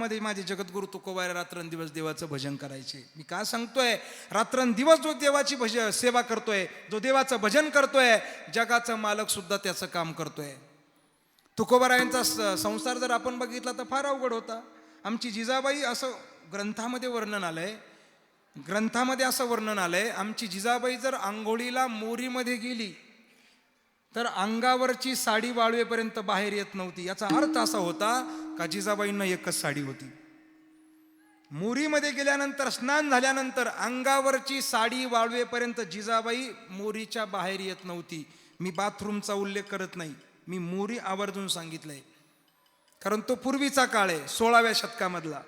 गावामध्ये माझे जगद्गुरु तुकोबारा रात्रंदिवस देवाचं भजन करायचे. मी का सांगतोय? रात्रंदिवस जो देवाची भज सेवा करतोय जो देवाचं भजन करतोय जगाचा मालक सुद्धा त्याचं काम करतोय. तुकोबारायांचा स- संसार जर आपण बघितला तर फार अवघड होता. आमची जिजाबाई असं ग्रंथामध्ये वर्णन आलंय. ग्रंथामध्ये असं वर्णन आलंय आमची जिजाबाई जर आंघोळीला मोरीमध्ये गेली तर अंगावरची साडी वाळवेपर्यंत बाहेर येत नव्हती. याचा अर्थ असा होता का जिजाबाईंना एकच साडी होती. मोरीमध्ये गेल्यानंतर स्नान झाल्यानंतर अंगावरची साडी वाळवेपर्यंत जिजाबाई मोरीच्या बाहेर येत नव्हती. मी बाथरूमचा उल्लेख करत नाही. मी मोरी आवर्जून सांगितलंय. कारण तो पूर्वीचा काळ आहे सोळाव्या शतकामधला.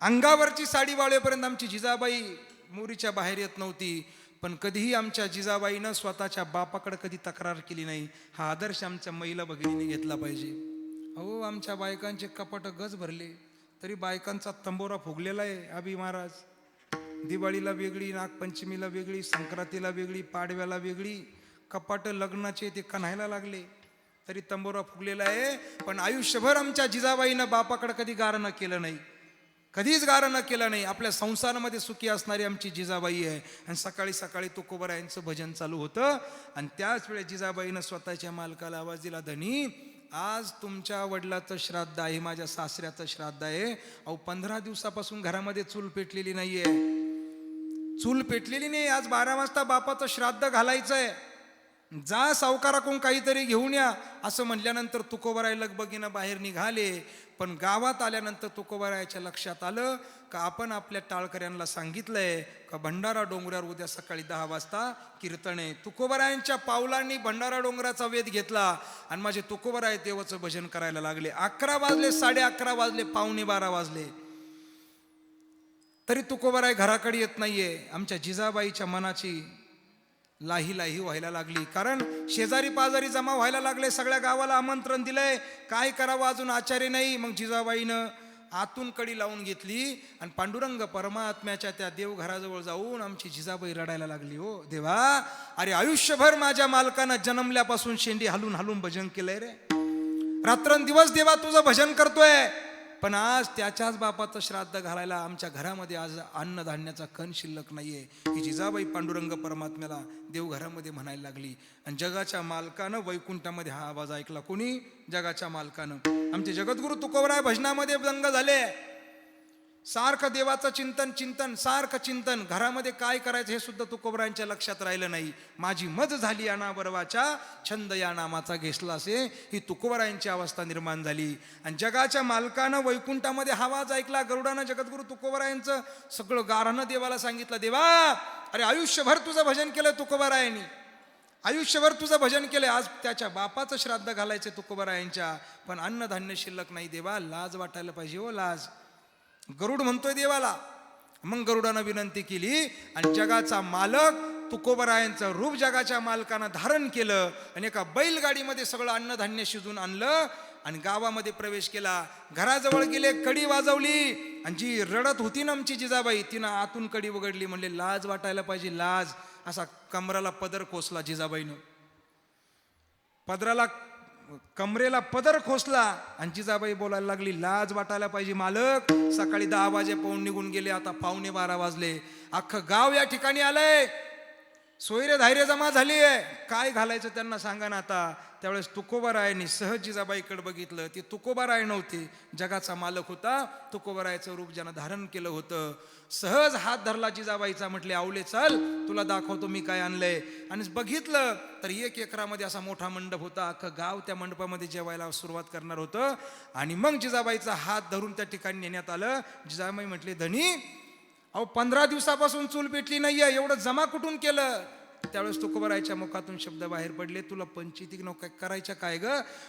अंगावरची साडी वाळवेपर्यंत आमची जिजाबाई मोरीच्या बाहेर येत नव्हती. पण कधीही आमच्या जिजाबाईनं स्वतःच्या बापाकडे कधी तक्रार केली नाही हा आदर्श आमच्या महिला भगिनीने घेतला पाहिजे. अहो आमच्या बायकांचे कपाट गज भरले तरी बायकांचा तंबोरा फुगलेला आहे अभि महाराज. दिवाळीला वेगळी नागपंचमीला वेगळी संक्रांतीला वेगळी पाडव्याला वेगळी कपाट लग्नाचे ते कन्हायला लागले तरी तंबोरा फुगलेला आहे पण आयुष्यभर आमच्या जिजाबाईनं बापाकडे कधी गारणं केलं नाही. कधीच गारणं केलं नाही. आपल्या संसारामध्ये सुखी असणारी आमची जिजाबाई आहे. आणि सकाळी सकाळी तुकोबरायांचं भजन चालू होतं. आणि त्याच वेळेस जिजाबाईनं स्वतःच्या मालकाला आवाज दिला धनी आज तुमच्या वडिलाचं श्राद्ध आहे माझ्या सासऱ्याचं श्राद्ध आहे. अहो पंधरा दिवसापासून घरामध्ये चूल पेटलेली नाहीये. चूल पेटलेली नाही. आज बारा वाजता बापाचं श्राद्ध घालायचं आहे जा सावकाराकडून काहीतरी घेऊन या असं म्हटल्यानंतर तुकोबराय लगबगीनं बाहेर निघाले. पण गावात आल्यानंतर तुकोबरायाच्या लक्षात आलं का आपण आपल्या टाळकऱ्यांना सांगितलंय का भंडारा डोंगरावर उद्या सकाळी दहा वाजता कीर्तन आहे. तुकोबरायांच्या पावलांनी भंडारा डोंगराचा वेध घेतला आणि माझे तुकोबराय देवाचं भजन करायला लागले. अकरा वाजले साडे अकरा वाजले पावणे बारा वाजले. तरी तुकोबराय घराकडे येत नाहीये. आमच्या जिजाबाईच्या मनाची लाही लाही व्हायला लागली. कारण शेजारी पाजारी जमा व्हायला लागले सगळ्या गावाला आमंत्रण दिलंय. काय करावं अजून? आचार्य नाही. मग जिजाबाईनं आतून कडी लावून घेतली आणि पांडुरंग परमात्म्याच्या त्या देवघराजवळ जाऊन आमची जिजाबाई रडायला लागली हो देवा अरे आयुष्यभर माझ्या मालकानं जन्मल्यापासून शेंडी हलून हलून भजन केलंय रे. रात्रंदिवस देवा तुझं भजन करतोय. पण आज त्याच्याच बापाचं श्राद्ध घालायला आमच्या घरामध्ये आज अन्नधान्याचा कण शिल्लक नाहीये. ही जिजाबाई पांडुरंग परमात्म्याला देवघरामध्ये म्हणायला लागली आणि जगाच्या मालकानं वैकुंठामध्ये हा आवाज ऐकला. कोणी? जगाच्या मालकानं. आमचे जगद्गुरु तुकोबराय भजनामध्ये दंग झाले. सारखं देवाचं चिंतन चिंतन सारखं चिंतन. घरामध्ये काय करायचं हे सुद्धा तुकोबरायांच्या लक्षात राहिलं नाही. माझी मज झाली या अनाबरवाच्या छंद या नामाचा घेसला असे ही तुकोबरायांची अवस्था निर्माण झाली. आणि जगाच्या मालकानं वैकुंठामध्ये आवाज ऐकला गरुडानं जगद्गुरु तुकोबरायांचं सगळं गारानं देवाला सांगितलं देवा अरे आयुष्यभर तुझं भजन केलं तुकोबरायांनी. आयुष्यभर तुझं भजन केलं. आज त्याच्या बापाचं श्राद्ध घालायचं तुकोबरायांच्या. पण अन्नधान्य शिल्लक नाही देवा लाज वाटायला पाहिजे हो लाज. गरुड म्हणतोय देवाला. मग गरुडानं विनंती केली आणि जगाचा मालक तुकोबरायांचं रूप जगाच्या मालकानं धारण केलं आणि एका बैलगाडीमध्ये सगळं अन्नधान्य शिजून आणलं आणि गावामध्ये प्रवेश केला. घराजवळ गेले कडी वाजवली आणि जी रडत होती ना आमची जिजाबाई तिनं आतून कडी वगडली म्हणले लाज वाटायला पाहिजे लाज. असा कमराला पदर कोसला जिजाबाईनं. पदराला कमरेला पदर खोसला आणि जिजाबाई बोलायला लागली लाज वाटायला पाहिजे मालक. सकाळी दहा वाजे पाहून निघून गेले आता पावणे बारा वाजले. अख्खं गाव या ठिकाणी आलंय. सोयरे धैर्य जमा झाली आहे काय घालायचं त्यांना सांगा ना आता. त्यावेळेस तुकोबारायांनी सहज जिजाबाईकडे बघितलं. ती तुकोबाराय नव्हती. जगाचा मालक होता. तुकोबारायचं रूप ज्यानं धारण केलं होतं. सहज हात धरला जिजाबाईचा म्हटले आवले चल तुला दाखवतो मी काय आणलंय. आणि बघितलं तर एक एकरामध्ये असा मोठा मंडप होता. अख्खं गाव त्या मंडपामध्ये जेवायला सुरुवात करणार होतं. आणि मग जिजाबाईचा हात धरून त्या ठिकाणी नेण्यात आलं. जिजाबाई म्हटले धनी अहो पंधरा दिवसापासून चूल पेटली नाहीये. एवढं जमा कुठून केलं? त्यावेळेस तुकोबरायच्या मुखातून शब्द बाहेर पडले तुला पंचिती नको करायच्या काय ग?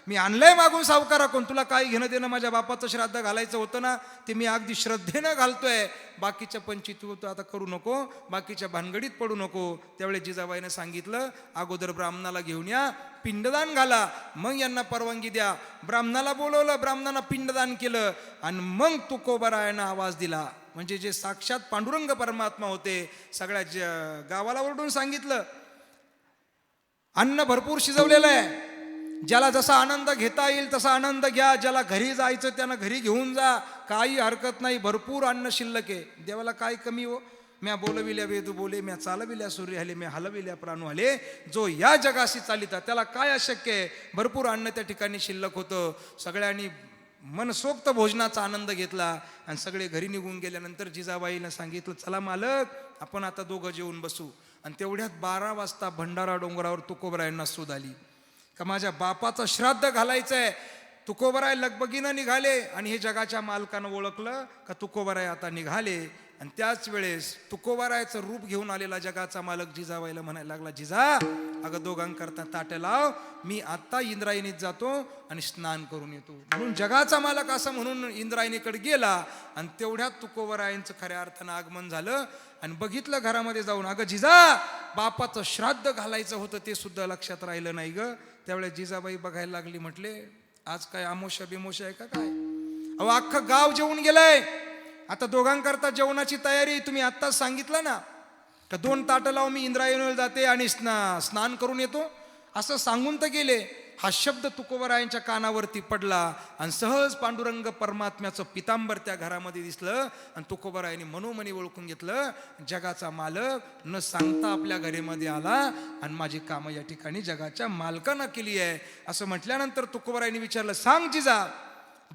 मी आणलंय मागून सावकाराकडून तुला काय घेणं देणं? माझ्या बापाचं श्राद्ध घालायचं होतं ना ते मी अगदी श्रद्धेनं घालतोय. बाकीच्या पंचिती तू आता करू नको बाकीच्या भानगडीत पडू नको. त्यावेळेस जिजाबाईनं सांगितलं अगोदर ब्राह्मणाला घेऊन या पिंडदान घाला मग यांना परवानगी द्या. ब्राह्मणाला बोलवलं ब्राह्मणाला पिंडदान केलं आणि मग तुकोबरायानं आवाज दिला म्हणजे जे साक्षात पांडुरंग परमात्मा होते सगळ्या ज- गावाला ओरडून सांगितलं. अन्न भरपूर शिजवलेलं आहे. ज्याला जसा आनंद घेता येईल तसा आनंद घ्या. ज्याला घरी जायचं त्यानं घरी घेऊन जा. काही हरकत नाही भरपूर अन्न शिल्लक. आहे देवाला काय कमी हो? म्या बोलविल्या वेदू बोले म्या चालविल्या सूर्य हले म्या हलविल्या प्राणू हले. जो या जगाशी चालिता त्याला काय अशक्य आहे? भरपूर अन्न त्या ठिकाणी शिल्लक होतं. सगळ्यांनी मनसोक्त भोजनाचा आनंद घेतला आणि सगळे घरी निघून गेल्यानंतर जिजाबाईनं सांगितलं चला मालक आपण आता दोघं जेवून बसू. आणि तेवढ्यात बारा वाजता भंडारा डोंगरावर तुकोबरायांना सूद आली. का माझ्या बापाचं श्राद्ध घालायचंय. तुकोबराय लगबगीनं निघाले आणि हे जगाच्या मालकानं ओळखलं का तुकोबराय आता निघाले. आणि त्याच वेळेस तुकोबारायचं रूप घेऊन आलेला जगाचा मालक जिजाबाईला म्हणायला लागला जिजा अगं दोघांकरता ताटं लाव मी आत्ता इंद्रायणीत जातो आणि स्नान करून येतो. म्हणून जगाचा मालक असं म्हणून इंद्रायणीकडे गेला आणि तेवढ्यात तुकोबरायांचं खऱ्या अर्थानं आगमन झालं आणि बघितलं घरामध्ये जाऊन अगं जिजा बापाचं श्राद्ध घालायचं होतं ते सुद्धा लक्षात राहिलं नाही ग. त्यावेळेस जिजाबाई बघायला लागली म्हटले आज काय आमोशा बिमोशा आहे का काय? अहो अख्खं गाव जेवून गेलंय. आता दोघांकरता जेवणाची तयारी तुम्ही आत्ताच सांगितलं ना का दोन ताटं लावून मी इंद्रायणीला जाते आणि स्ना स्नान करून येतो? असं सांगून तर गेले. हा शब्द तुकोबरायांच्या कानावरती पडला आणि सहज पांडुरंग परमात्म्याचं पितांबर त्या घरामध्ये दिसलं आणि तुकोबरायांनी मनोमनी ओळखून घेतलं. जगाचा मालक न सांगता आपल्या घरीमध्ये आला आणि माझी कामं या ठिकाणी जगाच्या मालकानं केली आहे. असं म्हटल्यानंतर तुकोबरायांनी विचारलं सांग जिजा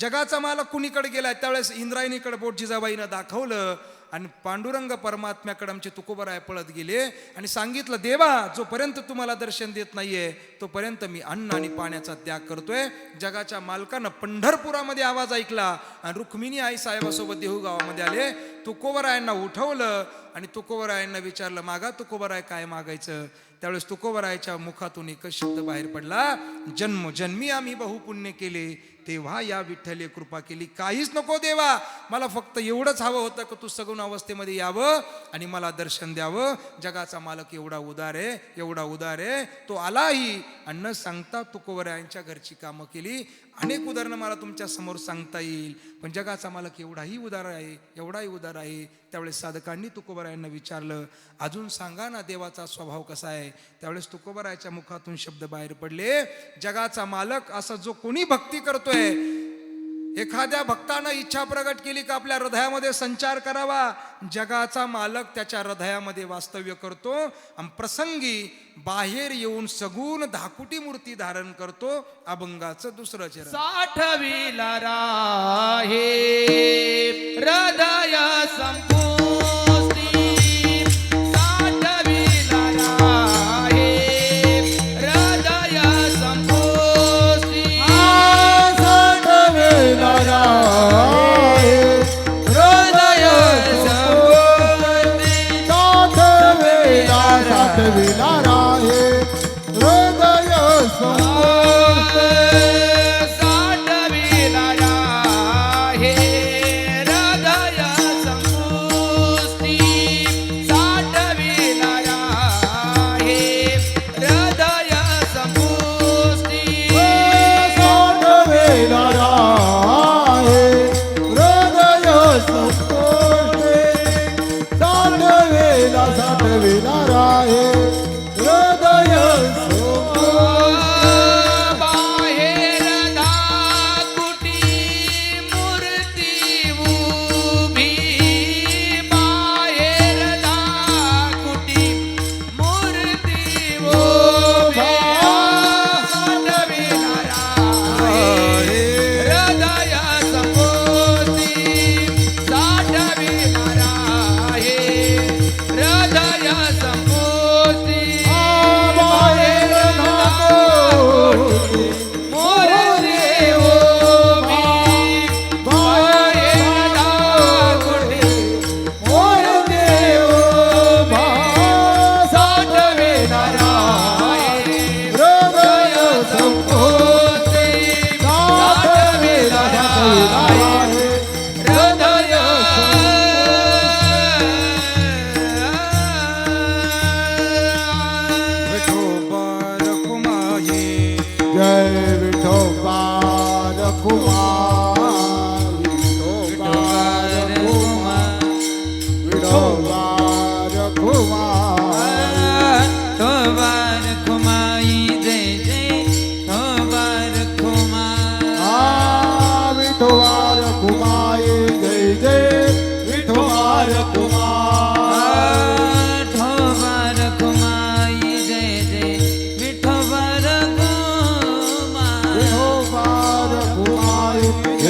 जगाचा मालक कुणीकडे गेलाय? त्यावेळेस इंद्रायणीकडे बोट जिजाबाईनं दाखवलं आणि पांडुरंग परमात्म्याकडे आमचे तुकोबराय पळत गेले आणि सांगितलं देवा जोपर्यंत तुम्हाला दर्शन देत नाहीये तोपर्यंत मी अन्न आणि पाण्याचा त्याग करतोय. जगाच्या मालकानं पंढरपुरामध्ये आवाज ऐकला आणि रुक्मिणी आई साहेबासोबत देहू गावामध्ये आले. तुकोबरायांना उठवलं आणि तुकोबरायांना विचारलं मागा तुकोबराय काय मागायचं? त्यावेळेस तुकोबरायच्या मुखातून एकच शब्द बाहेर पडला जन्म जन्मी आम्ही बहुपुण्य केले तेव्हा या विठ्ठले कृपा केली. काहीच नको देवा. मला फक्त एवढंच हवं होतं की तू सगुण अवस्थेमध्ये यावं आणि मला दर्शन द्यावं. जगाचा मालक एवढा उदार आहे एवढा उदार आहे. तो आलाही आणि न सांगता तुकोबरायांच्या घरची कामं केली. अनेक उदाहरणं मला तुमच्यासमोर सांगता येईल. पण जगाचा मालक एवढाही उदार आहे एवढाही उदार आहे. त्यावेळेस साधकांनी तुकोबरायांना विचारलं अजून सांगा ना देवाचा स्वभाव कसा आहे? त्यावेळेस तुकोबरायाच्या मुखातून शब्द बाहेर पडले जगाचा मालक असा जो कोणी भक्ती करतो सांगतोय एखाद्या भक्तानं इच्छा प्रकट केली का आपल्या हृदयामध्ये संचार करावा? जगाचा मालक त्याच्या हृदयामध्ये वास्तव्य करतो आणि प्रसंगी बाहेर येऊन सगून धाकुटी मूर्ती धारण करतो. अभंगाचं दुसरं चरण. साठविला राहे. हृदय संपुष्टी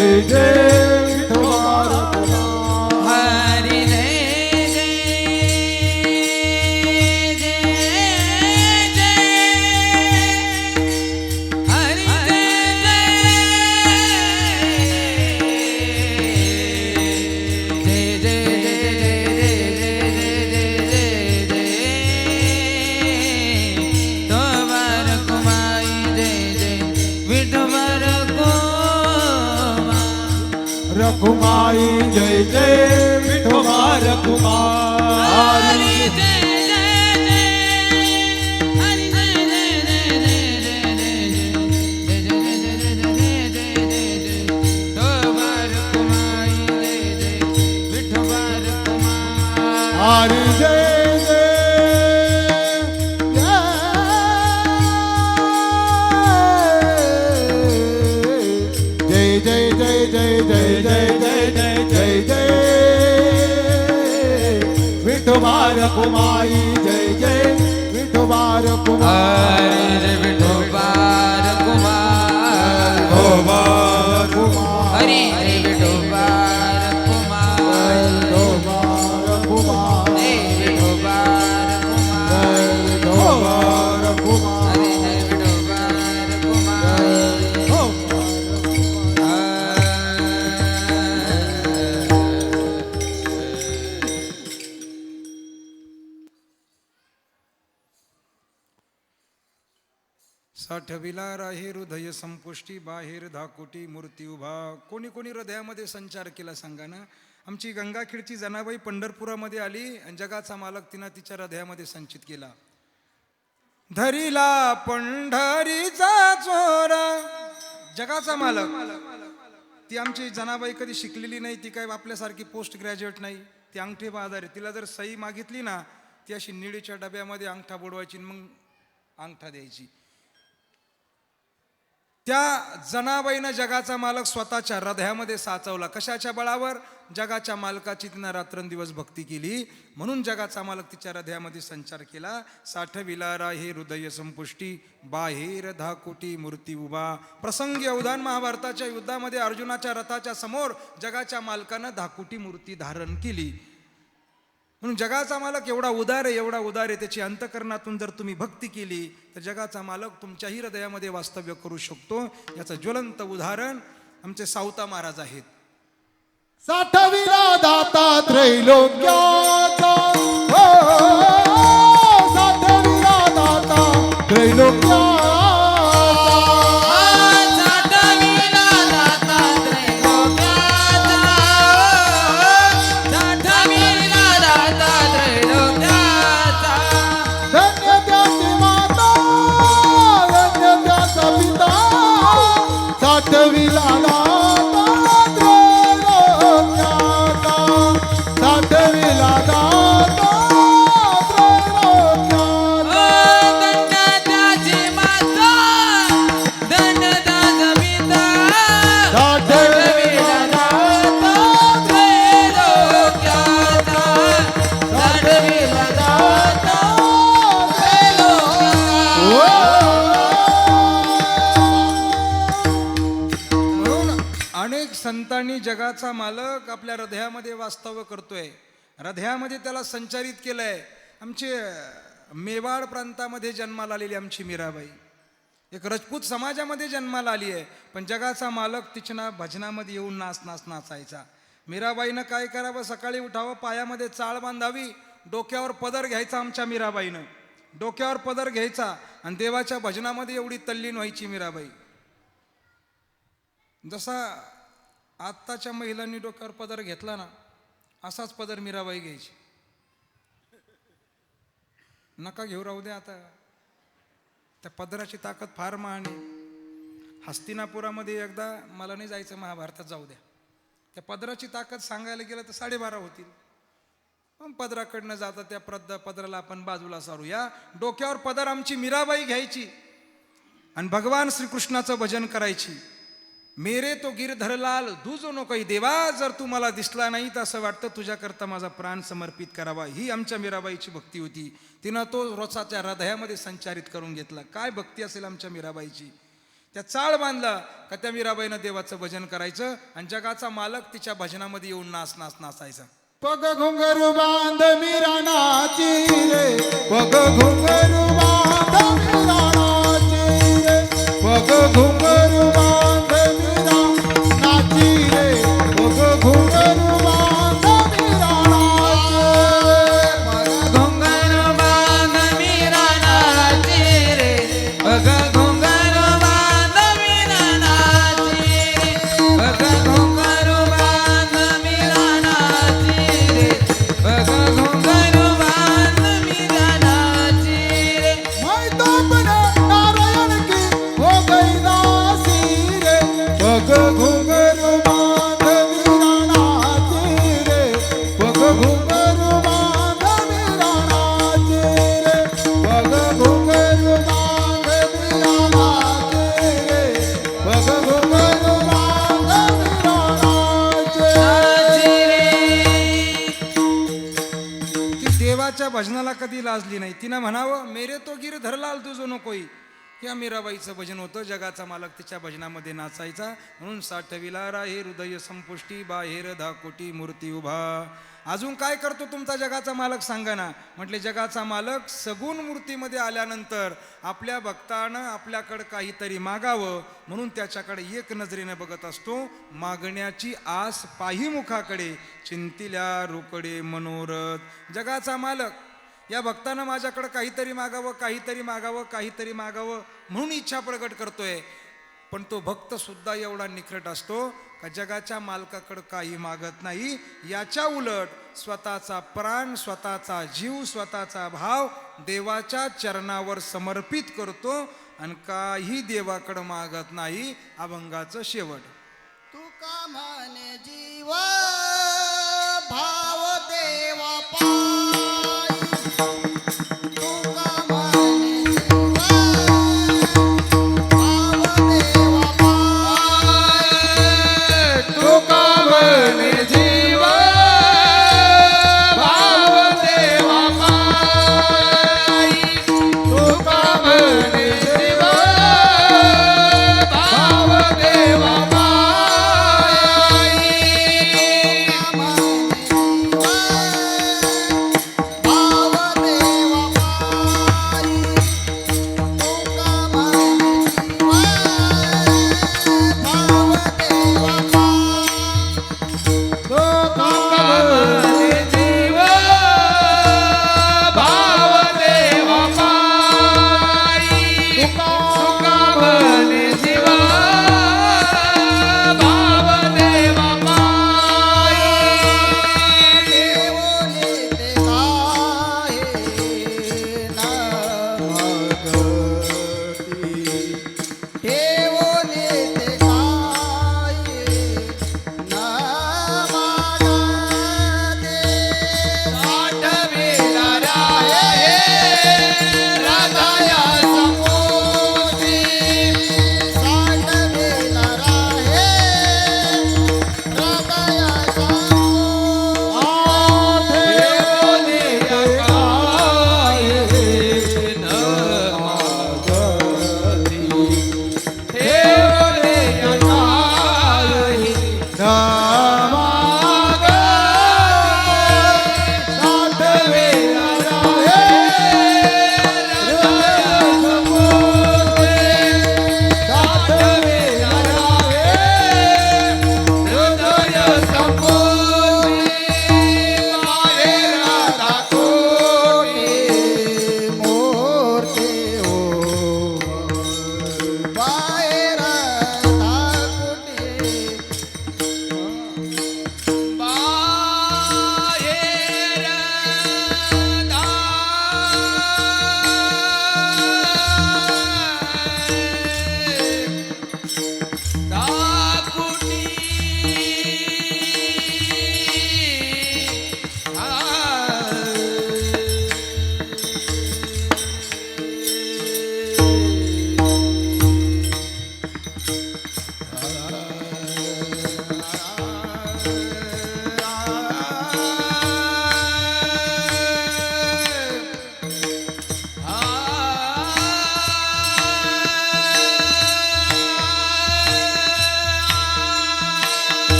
Hey. विठोबार कुमारी जय जय. विठोबार कुमारी. जय साठविला राही हृदय संपुष्टी बाहेर धाकुटी मूर्ती उभा. कोणी कोणी हृदयामध्ये संचार केला सांगा ना आमची गंगाखेडची जनाबाई पंढरपुरामध्ये आली आणि जगाचा मालक तिनं तिच्या हृदयामध्ये संचित केला. धरीला पंढरीचा चोरा जगाचा मालक. ती आमची जनाबाई कधी शिकलेली नाही ती काय आपल्यासारखी पोस्ट ग्रॅज्युएट नाही. ती अंगठी बहादर आहे तिला जर सही मागितली ना ती अशी निळीच्या डब्यामध्ये अंगठा बुडवायची आणि मग अंगठा द्यायची. त्या जनाबाईनं जगाचा मालक स्वतःच्या हृदयामध्ये साचवला. कशाच्या बळावर? जगाच्या मालकाची तिनं रात्रंदिवस भक्ती केली. म्हणून जगाचा मालक तिच्या हृदयामध्ये संचार केला. साठविला राहे हृदय संपुष्टी बाहेर धाकोटी मूर्ती उभा. प्रसंगी अवधान महाभारताच्या युद्धामध्ये अर्जुनाच्या रथाच्या समोर जगाच्या मालकानं धाकोटी मूर्ती धारण केली. म्हणून जगाचा मालक एवढा उदार आहे एवढा उदार आहे त्याची अंतकरणातून जर तुम्ही भक्ती केली तर जगाचा मालक तुमच्याही हृदयामध्ये वास्तव्य करू शकतो. याचं ज्वलंत उदाहरण आमचे सावता महाराज आहेत. साठविला दाता त्रैलोक्याचा जगाचा मालक आपल्या हृदयामध्ये वास्तव्य करतोय. हृदयामध्ये त्याला संचारित केलंय. आमचे मेवाड प्रांतामध्ये जन्माला आलेली आमची मीराबाई. एक राजपूत समाजामध्ये जन्माला आली आहे. पण जगाचा मालक तिच्या भजनामध्ये येऊन नाच नाच नाचायचा. मीराबाईनं काय करावं? सकाळी उठावं पायामध्ये चाळ बांधावी डोक्यावर पदर घ्यायचा आमच्या मीराबाईनं. डोक्यावर पदर घ्यायचा आणि देवाच्या भजनामध्ये एवढी तल्लीन व्हायची मीराबाई. जसा आत्ताच्या महिलांनी डोक्यावर पदर घेतला ना असाच पदर मीराबाई घ्यायची. नका घेऊ राहू द्या आता. त्या पदराची ताकद फार महान आहे. हस्तिनापुरामध्ये एकदा मला नाही जायचं महाभारतात जाऊ द्या. त्या पदराची ताकद सांगायला गेलं तर साडेबारा होतील. पण पदराकडनं जाता त्या पद पदराला आपण बाजूला सारूया. डोक्यावर पदर आमची मीराबाई घ्यायची. आणि भगवान श्रीकृष्णाचं भजन करायची. मेरे तो गिरधरलाल दुजो नो काही देवा जर तू मला दिसला नाही तर असं वाटतं तुझ्याकरता माझा प्राण समर्पित करावा. ही आमच्या मीराबाईची भक्ती होती. तिनं तो रोचाच्या हृदयामध्ये संचारित करून घेतला. काय भक्ती असेल आमच्या मीराबाईची? त्या चाळ बांधला का त्या मीराबाईनं देवाचं भजन करायचं आणि जगाचा मालक तिच्या भजनामध्ये येऊन नाच नाच नाचायचा पग घुंगरू बांध मीरा नाची रे. पग घुंगरू बांध मीरा नाची रे. पग घुंगरू बांध तो गिर धरलाल तुझं नकोई या मीराबाईचं भजन होतं जगाचा मालक तिच्या भजनामध्ये नाचायचा. म्हणून साठविला राहे हृदय संपुष्टी बाहेर धाकोटी मूर्ती उभा. अजून काय करतो तुमचा जगाचा मालक सांगा ना. म्हटले जगाचा मालक सगुण मूर्तीमध्ये आल्यानंतर आपल्या भक्तानं आपल्याकडं काहीतरी मागावं. म्हणून त्याच्याकडे एक नजरेने बघत असतो मागण्याची आस पाही मुखाकडे चिंतिल्या रोकडे मनोरथ. जगाचा मालक या भक्तानं माझ्याकडं काहीतरी मागावं काहीतरी मागावं काहीतरी मागावं म्हणून इच्छा प्रकट करतोय. पण तो भक्त सुद्धा एवढा निखरट असतो का जगाच्या मालकाकडं काही मागत नाही. याच्या उलट स्वतःचा प्राण स्वतःचा जीव स्वतःचा भाव देवाच्या चरणावर समर्पित करतो आणि काही देवाकडं मागत नाही अभंगाचं शेवट. तुका म्हणे जीव भाव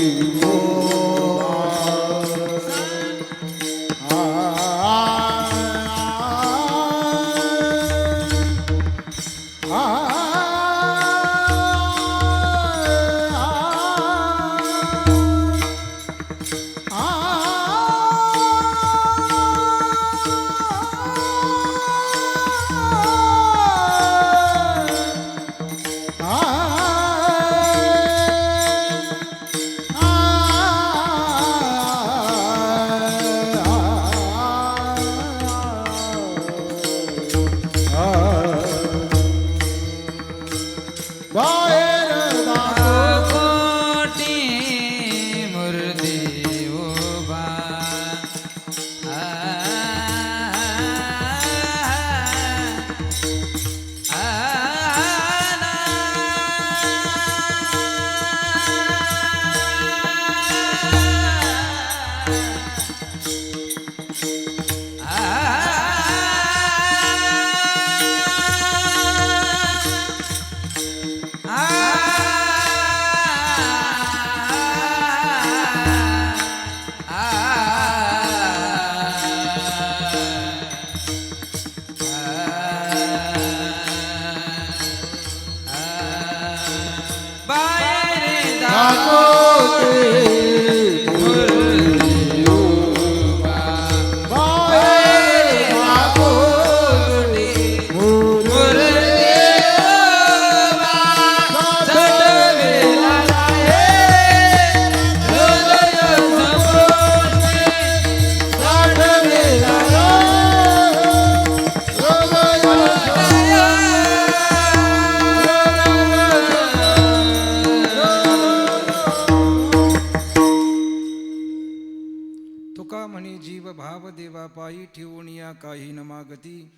Oh. ठेवून या काही न मागती.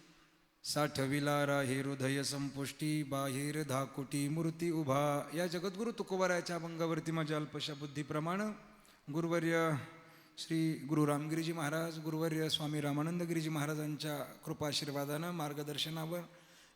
साठविला राहे हृदय संपुष्टी बाहेर धाकुटी मूर्ती उभा. या जगद्गुरु तुकोबाराच्या अभंगावरती माझ्या अल्पशाबुद्धीप्रमाणे गुरुवर्य श्री गुरु रामगिरीजी महाराज गुरुवर्य स्वामी रामानंद गिरीजी महाराजांच्या कृपाशीर्वादानं मार्गदर्शनावर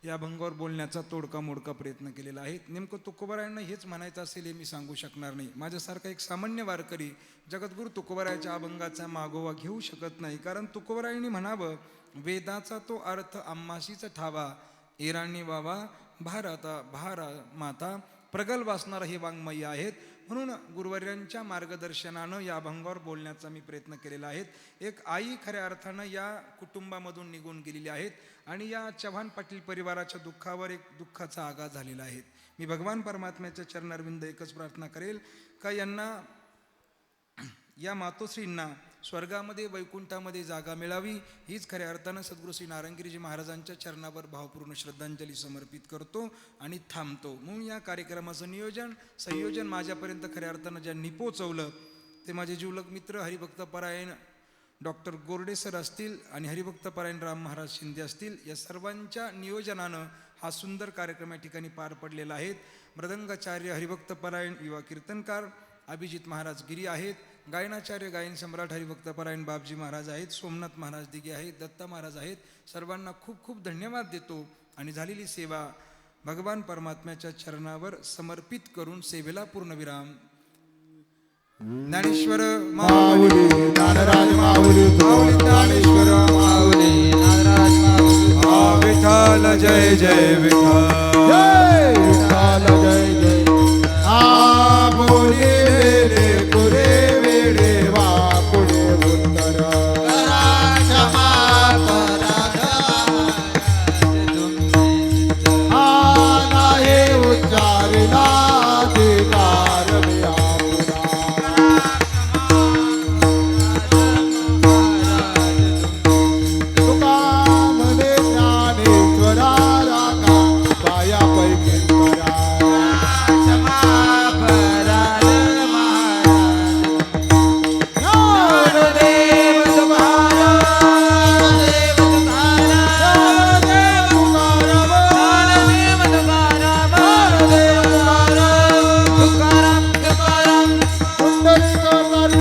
या अभंगावर बोलण्याचा तोडका मोडका प्रयत्न केलेला आहे. नेमकं तुकोबारायांना हेच म्हणायचं असेल हे मी सांगू शकणार नाही. माझ्यासारखा एक सामान्य वारकरी जगद्गुरु तुकोबारायाच्या अभंगाचा मागोवा घेऊ शकत नाही. कारण तुकोबारायांनी म्हणावं वेदाचा तो अर्थ आम्हाशीच ठावा इराणी बाबा भारता भारा माता प्रगल्भ वाचणारा हे वाङ्मयी आहेत. म्हणून गुरुवर्यांच्या मार्गदर्शनानं या अभंगावर बोलण्याचा मी प्रयत्न केलेला आहे. एक आई खऱ्या अर्थानं या कुटुंबामधून निघून गेलेली आहेत आणि या चव्हाण पाटील परिवाराच्या दुःखावर एक दुःखाचा आघात झालेला आहे. मी भगवान परमात्म्याच्या चरणारविंद एकच प्रार्थना करेल का यांना या मातोश्रींना स्वर्गामध्ये वैकुंठामध्ये जागा मिळावी हीच खऱ्या अर्थानं सद्गुरू श्री नारायणगिरीजी महाराजांच्या चरणावर भावपूर्ण श्रद्धांजली समर्पित करतो आणि थांबतो. म्हणून या कार्यक्रमाचं नियोजन संयोजन माझ्यापर्यंत खऱ्या अर्थानं ज्यांनी पोचवलं ते माझे जीवलक मित्र हरिभक्त परायण डॉक्टर गोरडे सर असतील आणि हरिभक्त परायण राम महाराज शिंदे असतील या सर्वांच्या नियोजनानं हा सुंदर कार्यक्रम या ठिकाणी पार पडलेला आहे. मृदंगाचार्य हरिभक्त परायण युवा कीर्तनकार अभिजित महाराज गिरी आहेत. गायनाचार्य गायन सम्राट हरिभक्त परायण बापजी महाराज आहेत सोमनाथ महाराज दिगे आहेत दत्ता महाराज आहेत. सर्वांना खूप खूप धन्यवाद देतो आणि झालेली सेवा भगवान परमात्म्याच्या चरणावर समर्पित करून सेवेला पूर्णविराम. ज्ञानेश्वर माऊली. माऊली ज्ञानराज माऊली माऊली. ज्ञानेश्वर माऊली नागराज माऊली विठाल जय जय विठाल